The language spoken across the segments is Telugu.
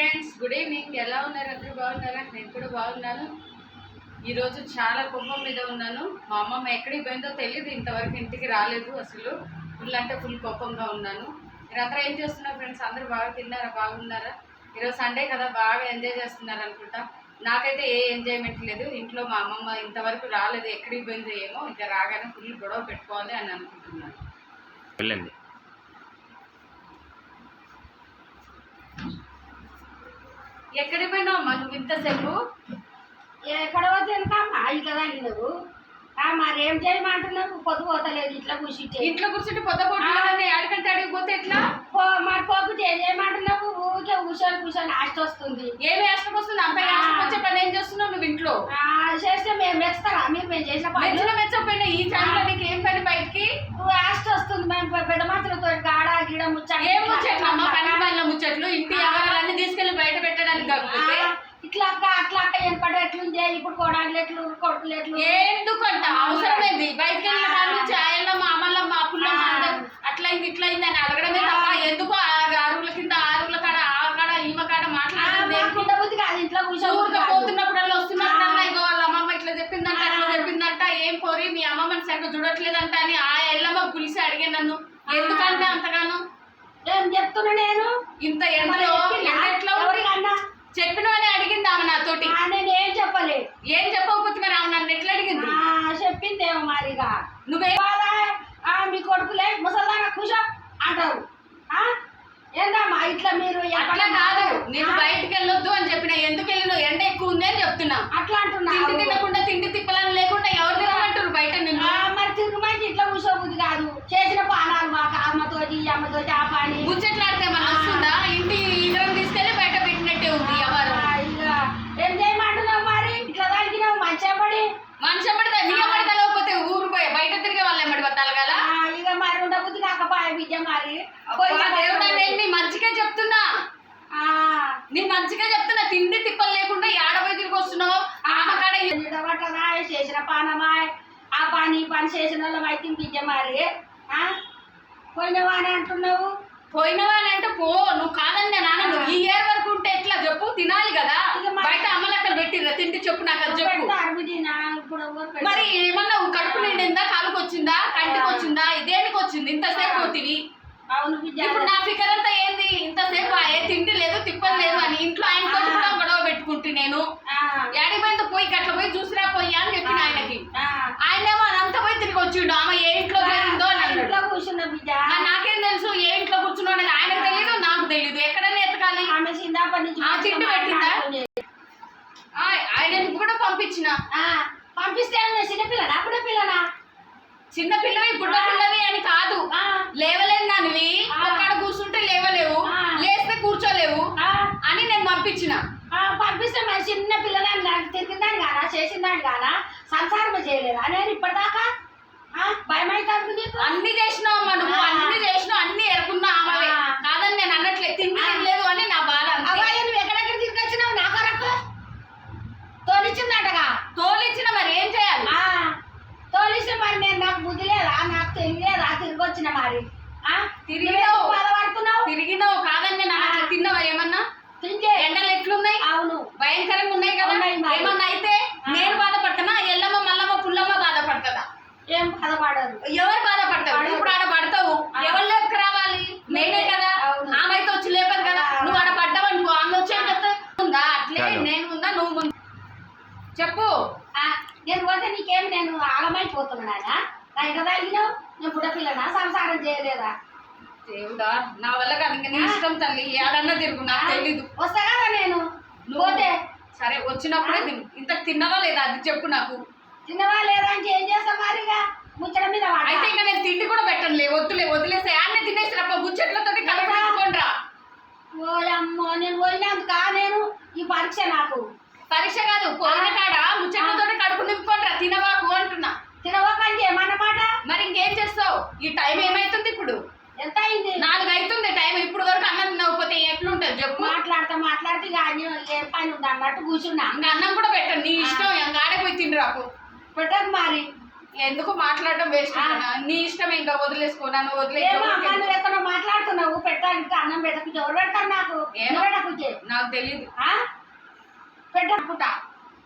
Friends good evening. ఎలా ఉన్నారు అందరూ? బాగున్నారా? నేను కూడా బాగున్నాను. ఈరోజు చాలా కోపం మీద ఉన్నాను. మా అమ్మమ్మ ఎక్కడికి పోయిందో తెలియదు ఇంతవరకు ఇంటికి రాలేదు అసలు. ఫుల్ అంటే ఫుల్ కోపంగా ఉన్నాను. మీరందరూ ఏం చేస్తున్నారు ఫ్రెండ్స్? అందరూ బాగా తిన్నారా? బాగున్నారా? ఈరోజు సండే కదా బాగా ఎంజాయ్ చేస్తున్నారు అనుకుంటా. నాకైతే ఏ ఎంజాయ్మెంట్ లేదు. ఇంట్లో మా అమ్మమ్మ ఇంతవరకు రాలేదు. ఎక్కడికి పోయిందో ఏమో ఇంకా రాగానే ఫుల్ గొడవ పెట్టుకోవాలి అని అనుకుంటున్నాను. వెళ్ళండి. ఎక్కడికి పోయినావు నువ్వు ఇంతసేపు? ఎక్కడ వద్దనుకమ్మా ఇట్లా తగినవు మరి ఏం చేయమంటున్నావు పొద్దు పోతలేదు ఇట్లా కూర్చుంటే. ఇంట్లో కూర్చుంటే పొద్దు కొట్టాలని అడిగంటే అడిగి పోతే ఎట్లా? మరి పోకుంటే ఏం చేయమంటున్నావు? ఊరికే కూర్చొని కూర్చొని ఆశ వస్తుంది. ఏమి యాష్టం వస్తుంది? అంత యాష్టం వచ్చే పని ఏం చేస్తున్నావు నువ్వు ఇంట్లో? చేస్తే మేము మెచ్చుతారా మీరు మేము చేసిన పని. మెచ్చకపోయినా ఈ టైంలో నీకు ఏం పని బయటికి? ఆశ వస్తుంది మేము పె- పెద్ద మాత్రలతో గాడ గిడ ముచ్చట ఏం ముచ్చట్లు అమ్మ పని పనుల ముచ్చట్లు ఇంటి వ్యవహారాలన్నీ తీసుకెళ్ళి బయట పెట్టడానికి కాకపోతే ఇట్లా అక్క అట్లా పడే ఎట్లుంది? ఇప్పుడు కోడాలు ఎట్లు కొడుకులు ఎట్లు? ఎందుకంట? అవసరమైంది? బయటకు వెళ్ళిన నుంచి ఆయల్ల మా అమ్మల్ల మా అందరూ అట్లయింది ఇట్లయింది అని అడగడమే తప్ప ఎందుకు ఆ అరుగుల కింద ఆ అరుగుల కాడ ఆ కాడ ఈమె కాడ ఉండబుద్ధి కాదు ఇంట్లో పోతున్నప్పుడల్లా వస్తున్నప్పుడల్లా ఇగో వాళ్ళ అమ్మమ్మ ఇట్లా చెప్పిందంట అట్లా చెప్పిందంట ఏం కోరి మీ అమ్మమ్మని సరిగ్గా చూడట్లేదంట అని ఆ ఎల్లమ్మ పులిసి అడిగే నన్ను. ఎందుకంటే అంతగాను? ఏం చెప్తున్నా నేను? ఇంత ఎండలో ఎండ ఎట్లా ఉంది? చెప్పినవని అడిగింది ఆమె నాతోటి నేను ఏం చెప్పలే. ఏం చెప్పకపోతే మరి ఆమె నన్ను ఎట్లా అడిగింది? ఆ, చెప్పిందేమో మరిగా నువ్వే మీ కొడుకులే ముసల్దానా కూర్చో అంటారు? ఏందమ్మా ఇట్లా మీరు అట్లా కాదు. నేను బయటికి వెళ్ళొద్దు అని చెప్పిన ఎందుకు వెళ్ళిన ఎండ ఎక్కువ ఉంది అని చెప్తున్నా. అట్లా అంటున్నా తినకుండా తిండి తిప్పలని లేకుండా ఎవరు తినమంటారు బయట నిన్ను ఆ, మరి తిరుగుమంటే ఇట్లా కూర్చోబుద్ది కాదు చేసిన పానాలు మాకు అమ్మతోటి ఈ అమ్మతోటి ఆ పని ముచ్చట్లాడితే మన వస్తుందా ఇంటి ఇద్దరం తీసుకెళ్ళి బయట పెట్టినట్టే ఉంది ఎవరు ఆ, ఇక ఏం చేయమంటున్నావు మరి ఇట్లా తగ్గినావు మంచిగా పడి మనిషి పడితే నీ పడితే లేకపోతే ఊరు పోయి బయట తిరిగే వాళ్ళు ఎమ్మడి పట్టాలి కదా ఆ, ఇక మరి ఉండబుద్ధి కాకపాయ విద్య మరి అబ్బా, దేవుడా నేను నీ మంచిగా చెప్తున్నా ఆ, నీ మంచిగా చెప్తున్నా తిండి తిప్పలు లేకుండా ఏడబోయి తిరిగి వస్తున్నావు ఆమె కాడ ఈ- నిలబట్టదా చేసిన పానమా ఆ పని ఈ పని చేసిన వాళ్ళం అయితే విద్య మరి? పోయినవా అని అంటున్నావు? పోయినవా అని అంటే పో నువ్వు కాదని నేను అనను ఈ ఇయర్ వరకు ఉంటే ఎట్లా చెప్పు తినాలి కదా. ఇక బయట అమ్మలక్కలు పెట్టిర్రా తిండి చెప్పు నాకు అది చెప్పు? మరి ఏమన్నా కడుపు నిండిందా కాలుకి వచ్చిందా కంటికి వచ్చిందా దేనికి వచ్చింది ఇంతసేపు పోతివి ఇప్పుడు నా ఫికర్ అంతా ఏంది? ఇంతసేపు ఏ తిండి లేదు తిప్పలు లేదు అని ఇంట్లో ఆయనతో కూడా గొడవ పెట్టుకుంటే నేను ఆ, యాడిపోయిందో పోయి గట్ల పోయి చూసిరా పోయి అని చెప్పిన ఆయనకి ఆ. ఆయనేమో అదంతా పోయి తిరిగి వచ్చిండు ఆమె ఏ ఇంట్లో జరిగిందో అని అన్నాడు ఇంట్లో కూర్చున్న విద్య మరి నాకేం తెలుసు ఏ ఇంట్లో కూర్చున్నావు అనేది ఆయనకు తెలియదు నాకు తెలియదు ఎక్కడైనా ఎతకాలి ఆమె చిన్నప్పటి నుంచి ఆ, తిండి పెట్టిందా? ఆ- ఆయనని కూడా పంపించిన. ఆ, పంపిస్తే చిన్నపిల్లనా అప్పుడే పిల్లనా? చిన్న పిల్లవి బుడ్డ పిల్లవి అని కాదు. నానివి ఆ. ఒక్కడ కూర్చుంటే లేవలేవు. లేస్తే కూర్చోలేవు ఆ, అని నేను పంపించిన. ఆ, పంపిస్తే మరి చిన్న పిల్లలని నాకు తిరిగిందాని కానా చేసిందాని కానా సంసారం చేయలేదా? నేను ఇప్పటిదాకా ఆ, భయం అవుతుంది అన్ని చేసినావు అమ్మా నువ్వు ఆ. అన్ని చేసినావు అన్ని ఎరుకున్నా ఆమె ఆ. కాదని నేను అన్నట్లే తిండి తినలేదు అని నా బాధ అంతే. అబ్బాయి నువ్వు ఎక్కడెక్కడ తీసుకొచ్చినావు నా కొరకు తోలిచ్చిందటగా తోలిచ్చిన మరి ఏం చేయాలి ఆ, తోలిస్తే మరి నేను నాకు బుద్ధి లేదా నాకు తెలియలేదా తిరిగి వచ్చిన మరి ఆ, తిరిగినావు. బాధపడుతున్నావు? తిరిగినావు కాదని నేను అన్నట్లు తిన్నావా ఏమన్నా? తింటే. ఎండలు ఎట్లున్నాయి? అవును. భయంకరంగా ఉన్నాయి కదా. ఏమన్నా అయితే. నేను బాధపడతానా? ఎల్లమ్మ మల్లమ్మ పుల్లమ్మ బాధపడుతుందా? ఏం బాధపడరు. ఎవరు బాధపడతావు. ఇప్పుడు ఆడ పడతావు. ఎవరు లేపుకు రావాలి? నేనే కదా. అవును. ఆమె అయితే వచ్చి లేపదు కదా. నువ్వు ఆడ పడ్డావు అనుకో ఆమె వచ్చి ఉందా? అట్లే. నేను ఉందా? నువ్వు ముందు చెప్పు. నేను పోతే నీకేం? నేను ఆగమైపోతున్నానా? ఇంట తగినావు నేను బుడ్డపిల్లనా సంసారం చేయలేదా? దేవుడా నా వల్ల కాదు ఇంకా నీ ఇష్టం తల్లి ఏడన్నా తిరుగు నాకు తెలీదు. వస్తా కదా నేను పోతే. సరే వచ్చినప్పుడే తిను. ఇంత తిన్నవా లేదా? అది చెప్పు నాకు. తినవా లేదా అంటే ఏం చేస్తాం మరిగా ముచ్చట మీద. అయితే ఇంకా నేను తిండి కూడా పెట్టనులే వద్దులే వదిలేసే అన్నీ తినేసి రప్ప ముచ్చట్లతోటి కలపడుకోండి రా ఓయమ్మో నేను పోయినందుక? నేను ఈ పరీక్ష నాకు. పరీక్ష కాదు పోయిన కాడ ముచ్చట్లతోటి కడుపు నింపుకోండి రా తినవాకు అంటున్నా తినవకండి ఏమన్నమాట మరి ఇంకేం చేస్తావు ఈ టైం ఏమైతుంది ఇప్పుడు ఎంత అయింది నాలుగు అవుతుంది టైం ఇప్పుడు వరకు అన్నం తినకపోతే ఎట్లుంటది చెప్పు మాట్లాడతా మాట్లాడితే ఇక అన్ని ఏం పని ఉంది అన్నట్టు కూర్చున్నా. ఇంకా అన్నం కూడా పెట్టండి నీ ఇష్టం ఇంకా ఆడిపోయి తిండి రాకు. పెట్టకు మరి. ఎందుకు మాట్లాడడం వేస్ట్. నీ ఇష్టం ఇంకా వదిలేసుకో నన్ను వదిలేసుకో మాట్లాడుతున్నావు పెట్టడానికి అన్నం పెట్టకు ఎవరు పెడతారు నాకు? ఏమో. పెట్టకుంటే నాకు తెలియదు ఆ? పెట్టనుకుంటా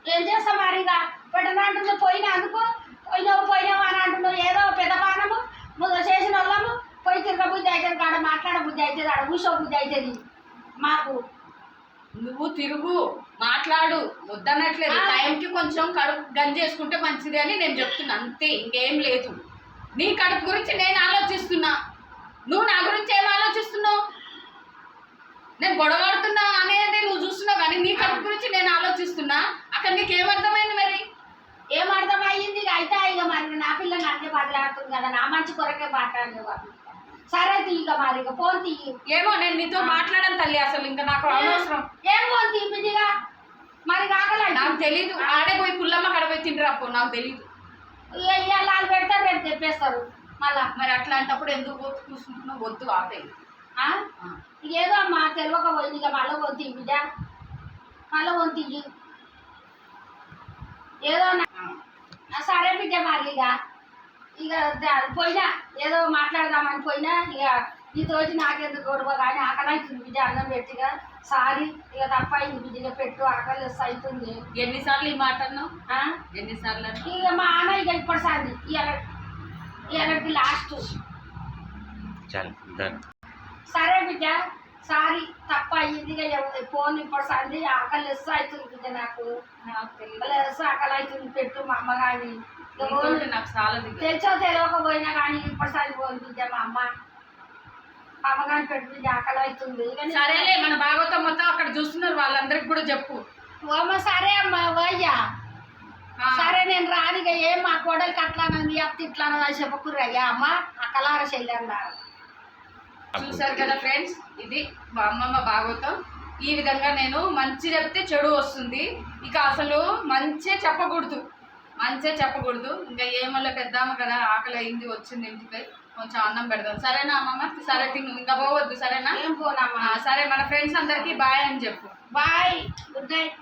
ఏం చేస్తాం మరి ఇక? పెట్టను అంటున్నావు పోయినా అందుకు పోయినావు పోయినావు అని అంటున్నావు ఏదో పెద్ద పానము ముందు చేసిన వాళ్ళము పోయి తిరగ బుద్ధి అవుతుంది కాడ మాట్లాడ బుద్ధి అవుతుంది ఆడ కూర్చో బుద్ధి అవుతుంది మాకు. నువ్వు తిరుగు మాట్లాడు. వద్దనట్లేదు. టైంకి కొంచెం కడుపు గంజి చేసుకుంటే మంచిది అని నేను చెప్తున్నా. అంతే ఇంకేం లేదు. నీ కడుపు గురించి నేను ఆలోచిస్తున్నా. నువ్వు నా గురించి ఏం ఆలోచిస్తున్నావు? నేను గొడవాడుతున్నా అనేది నువ్వు చూస్తున్నావు కానీ నీ కడుపు గురించి నేను ఆలోచిస్తున్నా. అక్కడ నీకేమర్థమైంది మరి? ఏం అయితే ఇక మరి నా పిల్ల నన్నే బదిలాడుతుంది కదా నా మంచి కొరకే మాట్లాడలేవు సరే తీ ఇక మరి ఇక ఫోన్ తీయి ఏమో నేను నీతో మాట్లాడను తల్లి అసలు ఇంకా నాకు అనవసరం. ఏం ఫోన్ తీ బిజీగా మరి కాకలా నాకు తెలీదు. ఆడే పోయి పుల్లమ్మ కడ పోయి తిండిరా పో నాకు తెలీదు. వాళ్ళు పెడతారు రేపు తెప్పేస్తారు మళ్ళా. మరి అట్లాంటప్పుడు ఎందుకు పోతు కూర్చుంటున్నావు? వద్దు ఆపే. ఆ? ఏదో అమ్మా తెలియక పోయింది. ఇక మళ్ళీ వంతి బిడ్డ. మళ్ళీ వంతి ఏదో సరే బిడ్డ మరి ఇక. ఇక పోయినా ఏదో మాట్లాడదామని పోయినా ఇక నీతో వచ్చి నాకెందుకు గొడవ కానీ ఆకలి బిడ్డ అన్నం పెట్టిగా సారీ ఇక తప్ప అయింది బిడ్డ పెట్టు ఆకలి అవుతుంది ఎన్నిసార్లు ఈ మాట అన్నావు? ఎన్నిసార్లు ఇక మా అన్న ఇక ఇప్పుడు సారి ఇవాళ ఇవాళకి లాస్ట్ సరే బిడ్డ సారీ తప్ప అయ్యింది ఫోన్ ఇప్పుడు సంది ఆకలి వేస్తే అవుతుంది బిడ్డ నాకు. వేస్తే ఆకలి అవుతుంది పెట్టు మా అమ్మ కానీ ఇక నాకు చాలా. తెలిసో తెలియకపోయినా కానీ ఇప్పుడు సారి ఫోన్ బిడ్డ మా అమ్మ మా అమ్మ కానీ పెట్టు ఆకలి అవుతుంది. ఇక సరేలే మన భాగవతం మొత్తం అక్కడ చూస్తున్నారు వాళ్ళందరికి కూడా చెప్పు. ఓ అమ్మ సరే అమ్మ పోయ్యా ఆ, సరే నేను రానిగా ఏం మా కోడలికి అట్లానది అత్త ఇట్లానది చెప్పకుర్రయ్యా అమ్మ అక్కలార చెల్లెన్నారు చూసారు కదా ఫ్రెండ్స్ ఇది మా అమ్మమ్మ భాగవతం. ఈ విధంగా నేను మంచి చెప్తే చెడు వస్తుంది. ఇక అసలు మంచి చెప్పకూడదు. మంచిగా చెప్పకూడదు. ఇంకా ఏమల్ల పెద్దామ కదా ఆకలి అయింది వచ్చింది ఇంటికి. కొంచెం అన్నం పెడదాం. సరేనా అమ్మమ్మ సరే తిను. ఇంకా పోవద్దు సరేనా? సరే మన ఫ్రెండ్స్ అందరికీ బాయ్ అని చెప్పు. Bye good night